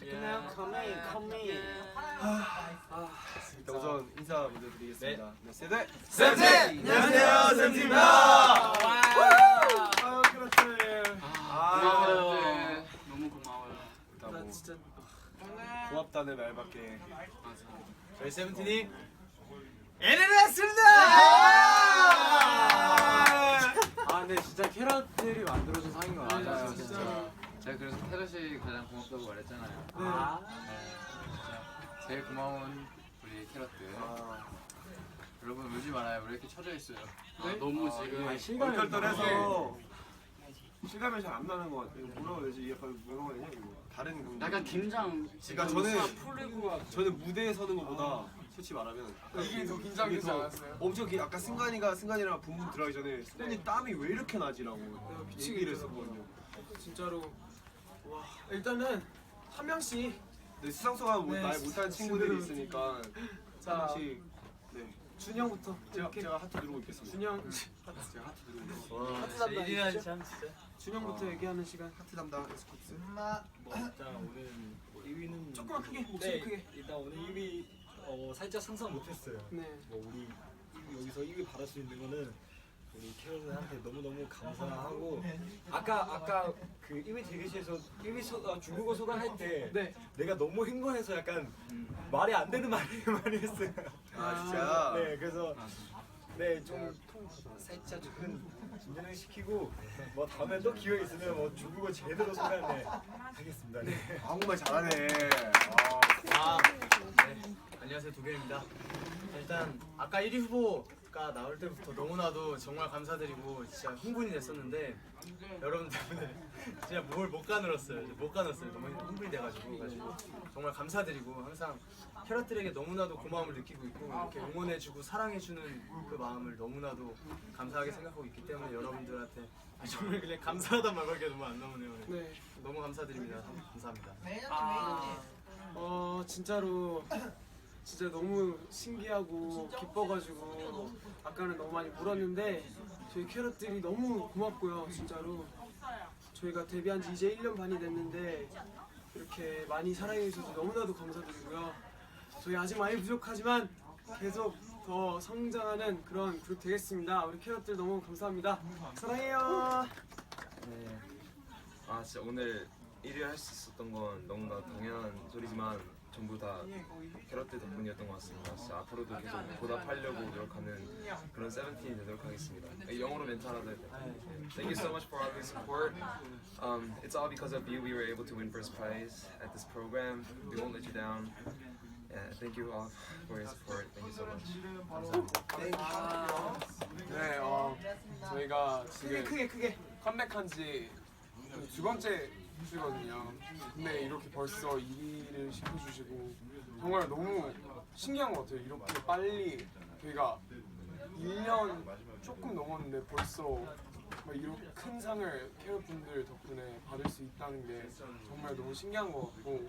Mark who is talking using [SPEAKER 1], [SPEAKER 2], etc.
[SPEAKER 1] 끝나요? 커밍 커밍
[SPEAKER 2] 일단 우선 인사 먼저 드리겠습니다. 네, 세대.
[SPEAKER 1] 쌤쌤!
[SPEAKER 2] 안녕하세요, 쌤쌤입니다. 아유 그렇지.
[SPEAKER 1] 고마워요 너무 고마워요.
[SPEAKER 2] 일단 뭐
[SPEAKER 1] 진짜
[SPEAKER 2] 고맙다는 말밖에.
[SPEAKER 1] 저희 세븐틴이
[SPEAKER 3] 아! 근데 진짜 캐럿들이 만들어준 상인 거
[SPEAKER 2] 맞아요,
[SPEAKER 3] 맞아요
[SPEAKER 2] 진짜.
[SPEAKER 3] 제가 그래서 캐럿이 가장 고맙다고 말했잖아요
[SPEAKER 1] 아
[SPEAKER 3] 진짜 제일 고마운 우리 캐럿들
[SPEAKER 2] 아,
[SPEAKER 3] 여러분 울지 말아요 왜 이렇게 처져 있어요
[SPEAKER 1] 아, 너무 지금
[SPEAKER 3] 예.
[SPEAKER 2] 실감이 얼떨떨해서 실감이 잘 안 나는 것 같아요. 뭐라고 해야 되지? 약간 뭐라고 해야 되냐 이거. 다른 그.
[SPEAKER 1] 약간 긴장
[SPEAKER 2] 그러니까 저는
[SPEAKER 1] 풀리고
[SPEAKER 2] 저는 무대에 서는 것보다 솔직히 말하면
[SPEAKER 4] 이게 더 긴장되지
[SPEAKER 2] 더
[SPEAKER 4] 않았어요?
[SPEAKER 2] 엄청 기, 아까 승관이가 승관이랑 분분 들어가기 전에 승관이 땀이 왜 이렇게 나지라고 얘기를 했었거든요.
[SPEAKER 4] 진짜로 와 일단은 한 명씩
[SPEAKER 2] 근데 수상소가 뭐,
[SPEAKER 4] 네,
[SPEAKER 2] 날 못하는 친구들이
[SPEAKER 4] 친구들.
[SPEAKER 2] 있으니까
[SPEAKER 4] 자
[SPEAKER 2] 하나씩 네
[SPEAKER 4] 준영부터
[SPEAKER 2] 제가
[SPEAKER 4] 이렇게
[SPEAKER 2] 제가 하트 누르고 있겠습니다.
[SPEAKER 4] 준영
[SPEAKER 2] 제가 하트 누르고 있겠습니다.
[SPEAKER 4] 하트 담당 해주시죠.
[SPEAKER 1] 참 진짜
[SPEAKER 4] 준영부터
[SPEAKER 2] 어.
[SPEAKER 4] 얘기하는 시간
[SPEAKER 2] 하트 담당 에스쿱스.
[SPEAKER 5] 뭐 일단 오늘 2위는
[SPEAKER 4] 조금만 크게 목소리
[SPEAKER 5] 네,
[SPEAKER 4] 크게
[SPEAKER 5] 일단 오늘 2위 어, 살짝 상상 못했어요.
[SPEAKER 4] 네
[SPEAKER 5] 뭐 우리 2위, 여기서 2위 받을 수 있는 거는 우리 캐럿한테 너무 너무 감사하고 아까 아까 그 1위 대기실에서 1위 소, 어, 중국어 소감할 때
[SPEAKER 4] 네.
[SPEAKER 5] 내가 너무 흥분해서 약간 말이 안 되는 말을 많이 했어요.
[SPEAKER 2] 아 진짜.
[SPEAKER 5] 네, 그래서 네좀 살짝 조금 진정을 시키고 뭐 다음에 또 기회 있으면 뭐 중국어 제대로 소감해 하겠습니다. 네.
[SPEAKER 2] 한국말 잘하네.
[SPEAKER 1] 아, 네. 안녕하세요 도겸입니다. 일단 아까 1위 후보 가 나올 때부터 너무나도 정말 감사드리고 진짜 흥분이 됐었는데 여러분 때문에 진짜 뭘 못 가늘었어요. 이제 못 가늘었어요. 너무 흥분이 돼가지고 가지고 정말 감사드리고 항상 캐럿들에게 너무나도 고마움을 느끼고 있고 이렇게 응원해주고 사랑해주는 그 마음을 너무나도 감사하게 생각하고 있기 때문에 여러분들한테 정말 그냥 감사하단 말밖에 너무 안 나오네요.
[SPEAKER 4] 네.
[SPEAKER 1] 너무 감사드립니다. 감사합니다.
[SPEAKER 4] 아, 어 진짜로 진짜 너무 신기하고 기뻐가지고 아까는 너무 많이 울었는데 저희 캐럿들이 너무 고맙고요 진짜로. 저희가 데뷔한 지 이제 1년 반이 됐는데 이렇게 많이 사랑해 주셔서 너무나도 감사드리고요. 저희 아직 많이 부족하지만 계속 더 성장하는 그런 그룹 되겠습니다. 우리 캐럿들 너무 감사합니다. 사랑해요.
[SPEAKER 6] 네. 아 진짜 오늘 1위 할 수 있었던 건 너무나 당연한 소리지만 전부 다 캐럿들 덕분이었던 것 같습니다. 진짜 앞으로도 계속 보답하려고 노력하는 그런 세븐틴이 되도록 하겠습니다. 네, 영어로 멘트 하나 더? Thank you so much for all your support. Um, it's all because of you we were able to win first prize at this program. We won't let you down. Yeah, thank you all for your support. Thank you so much.
[SPEAKER 4] 네 어,
[SPEAKER 7] 저희가
[SPEAKER 4] 크게
[SPEAKER 7] 지금
[SPEAKER 4] 크게 크게
[SPEAKER 7] 컴백한 지 두 번째 주거든요. 근데 이렇게 벌써 2위를 시켜주시고 정말 너무 신기한 것 같아요. 이렇게 빨리 저희가 1년 조금 넘었는데 벌써 막 이렇게 큰 상을 캐럿 분들 덕분에 받을 수 있다는 게 정말 너무 신기한 것 같고